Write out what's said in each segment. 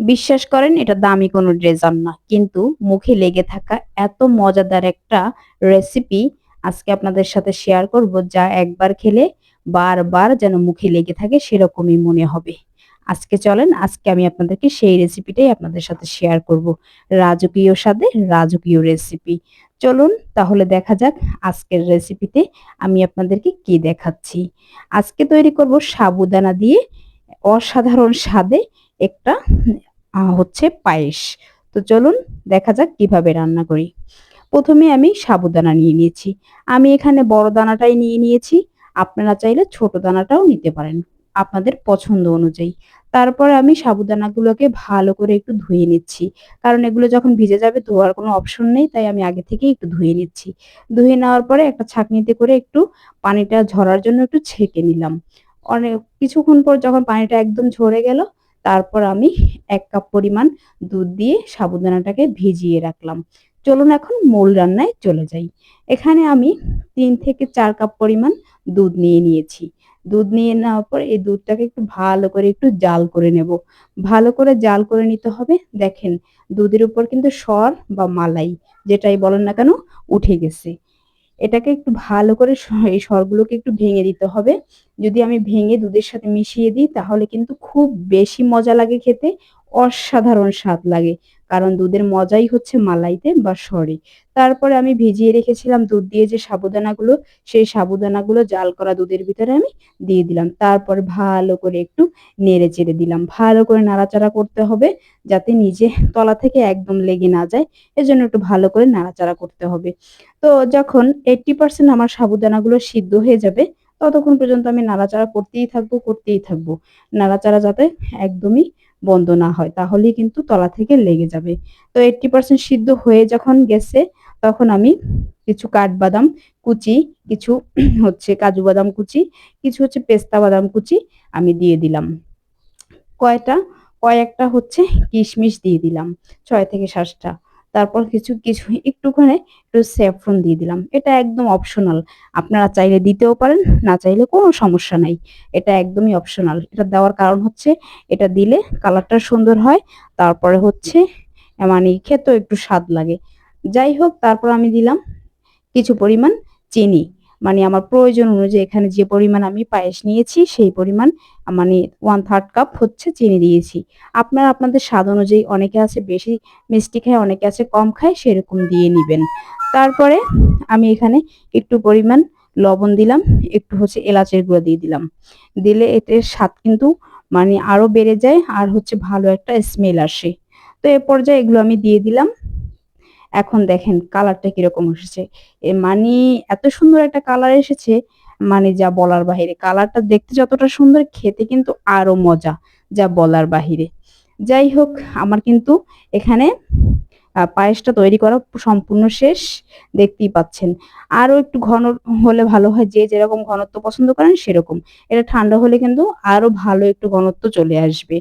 বিশ্বাস করেন, এটা দামি কোনো ড্রেজার না। কিন্তু মুখে লেগে থাকা এত মজাদার একটা রেসিপি আজকে আপনাদের সাথে শেয়ার করব, যা একবার খেলে বারবার যেন মুখে লেগে থাকে সেরকমই মনে হবে। আজকে চলেন, আজকে আমি আপনাদেরকে সেই রেসিপিটাই আপনাদের সাথে শেয়ার করব। রাজকীয় স্বাদে রাজকীয় রেসিপি চলুন, তাহলে দেখা যাক আজকের রেসিপিতে আমি আপনাদেরকে কি দেখাচ্ছি। আজকে তৈরি করব সাবুদানা দিয়ে অসাধারণ স্বাদে একটা হচ্ছে পায়েস। তো চলুন দেখা যাক কীভাবে রান্না করি। প্রথমে আমি সাবুদানা নিয়ে নিয়েছি। আমি এখানে বড় দানাটাই নিয়ে নিয়েছি। আপনারা চাইলে ছোট দানাটাও নিতে পারেন আপনাদের পছন্দ অনুযায়ী। তারপর আমি সাবুদানাগুলোকে ভালো করে একটু ধুয়ে নিচ্ছি। কারণ এগুলো যখন ভিজে যাবে ধোয়ার কোনো অপশন নেই, তাই আমি আগে থেকে একটু ধুয়ে নিচ্ছি। ধুয়ে নেওয়ার পরে একটা ছাঁকনিতে করে একটু পানিটা ঝরার জন্য একটু ছেঁকে নিলাম। অনেক কিছুক্ষণ পর যখন পানিটা একদম ঝরে গেল তারপর আমি এক কাপ পরিমাণ দুধ দিয়ে সাবুদানাটাকে ভিজিয়ে রাখলাম। চলুন এখন মূল রান্নায় চলে যাই। এখানে আমি তিন থেকে চার কাপ পরিমাণ দুধ নিয়ে নিয়েছি। দুধ নিয়ে নেওয়ার পর এই দুধটাকে একটু ভালো করে একটু জাল করে নেব। ভালো করে জাল করে নিতে হবে। দেখেন, দুধের উপর কিন্তু সর বা মালাই, যেটাই বলেন না কেন, উঠে গেছে। এটাকে একটু ভালো করে এই সরগুলোকে একটু ভেঙে দিতে হবে। যদি আমি ভেঙে দুধের সাথে মিশিয়ে দিই, তাহলে কিন্তু খুব বেশি মজা লাগে খেতে। অসাধারণ স্বাদ লাগে। কারণ দুধের মজাই হচ্ছে মালাইতে বা সরে। তারপরে আমি ভিজিয়ে রেখেছিলাম দুধ দিয়ে যে সাবুদানাগুলো, সেই সাবুদানাগুলো জাল করা দুধের ভিতরে আমি দিয়ে দিলাম। তারপর ভালো করে একটু নেড়ে চেড়ে দিলাম। ভালো করে নাড়াচাড়া করতে হবে যাতে নিজে তলা থেকে একদম লেগে না যায়। এজন্য একটু ভালো করে নাড়াচাড়া করতে হবে। তো যখন এইটটি পার্সেন্ট আমার সাবুদানাগুলো সিদ্ধ হয়ে যাবে, ততক্ষণ পর্যন্ত আমি নাড়াচাড়া করতেই থাকব করতেই থাকব। নাড়াচাড়া যাতে একদমই বন্ধ না হয়, তাহলেই কিন্তু তলা থেকে লেগে যাবে। তো এইটটি পার্সেন্ট সিদ্ধ হয়ে যখন গেছে, তখন আমি কিছু কাঠবাদাম কুচি, কিছু হচ্ছে কাজু বাদাম কুচি, কিছু হচ্ছে পেস্তা বাদাম কুচি আমি দিয়ে দিলাম। কয়টা? কয়েকটা হচ্ছে কিশমিশ দিয়ে দিলাম, ছয় থেকে সাতটা। তারপর কিছু কিছু, একটুখানি একটু স্যাফরন দিয়ে দিলাম। এটা একদম অপশনাল আপনারা চাইলে দিতেও পারেন, না চাইলে কোনো সমস্যা নাই। এটা একদমই অপশনাল এটা দেওয়ার কারণ হচ্ছে, এটা দিলে কালারটা সুন্দর হয়, তারপরে হচ্ছে মানে খেতেও একটু স্বাদ লাগে। যাই হোক, তারপর আমি দিলাম কিছু পরিমাণ চিনি। মানে আমার প্রয়োজন অনুযায়ী এখানে যে পরিমাণ আমি পায়েস নিয়েছি, সেই পরিমাণ মানে ওয়ান থার্ড কাপ হচ্ছে চিনি দিয়েছি। আপনারা আপনাদের স্বাদ অনুযায়ী অনেকে আছে বেশি মিষ্টি খায়, অনেকে আছে কম খায়, সেরকম দিয়ে নেবেন। তারপরে আমি এখানে একটু পরিমাণ লবণ দিলাম, একটু হচ্ছে এলাচের গুঁড়ো দিয়ে দিলাম। দিলে এটার স্বাদ কিন্তু মানে আরও বেড়ে যায় আর হচ্ছে ভালো একটা স্মেল আসে। তো এ পর্যায়ে এগুলো আমি দিয়ে দিলাম। এখন দেখেন কালারটা কীরকম এসেছে। মানে এত সুন্দর একটা কালার এসেছে মানে যা বলার বাহিরে। কালারটা দেখতে যতটা সুন্দর, খেতে কিন্তু আরও মজা যা বলার বাহিরে। যাই হোক, আমার কিন্তু এখানে পায়েসটা তৈরি করা সম্পূর্ণ শেষ, দেখতেই পাচ্ছেন। আরও একটু ঘন হলে ভালো হয়, যে যেরকম ঘনত্ব পছন্দ করেন সেরকম। এটা ঠান্ডা হলে কিন্তু আরও ভালো একটু ঘনত্ব চলে আসবে।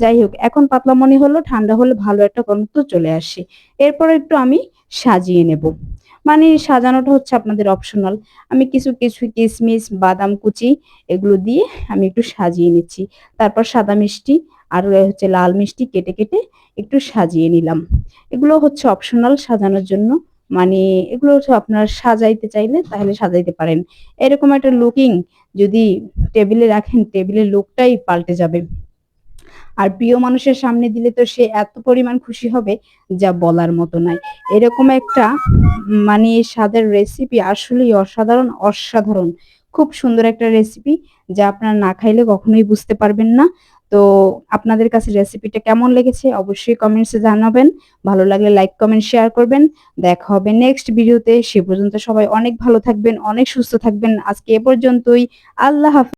যাই হোক, এখন পাতলা মনে হলো, ঠান্ডা হলে ভালো একটা ঘনত্ব চলে আসে। এরপর একটু আমি সাজিয়ে নেব। মানে সাজানোটা হচ্ছে আপনাদের অপশনাল আমি কিছু কিছু কিশমিশ বাদাম কুচি এগুলো দিয়ে আমি একটু সাজিয়ে নিচ্ছি। তারপর সাদা মিষ্টি আর হচ্ছে লাল মিষ্টি কেটে কেটে একটু সাজিয়ে নিলাম। এগুলো হচ্ছে অপশনাল সাজানোর জন্য। মানে এগুলো হচ্ছে আপনারা সাজাইতে চাইলে তাহলে সাজাইতে পারেন। এরকম একটা লুকিং যদি টেবিলে রাখেন টেবিলের লুকটাই পাল্টে যাবে। আর প্রিয় মানুষের সামনে দিলে তো সে এত পরিমাণ খুশি হবে, যা বলার মতো নয়। এরকম একটা মানে স্বাদের রেসিপি আসলেই অসাধারণ অসাধারণ। খুব সুন্দর একটা রেসিপি যা আপনারা না খাইলে কখনোই বুঝতে পারবেন না। তো আপনাদের কাছে রেসিপিটা কেমন লেগেছে অবশ্যই কমেন্টসে জানাবেন। ভালো লাগলে লাইক কমেন্ট শেয়ার করবেন। দেখা হবে নেক্সট ভিডিওতে সে পর্যন্ত সবাই অনেক ভালো থাকবেন, অনেক সুস্থ থাকবেন। আজকে এ পর্যন্তই। আল্লাহ হাফিজ।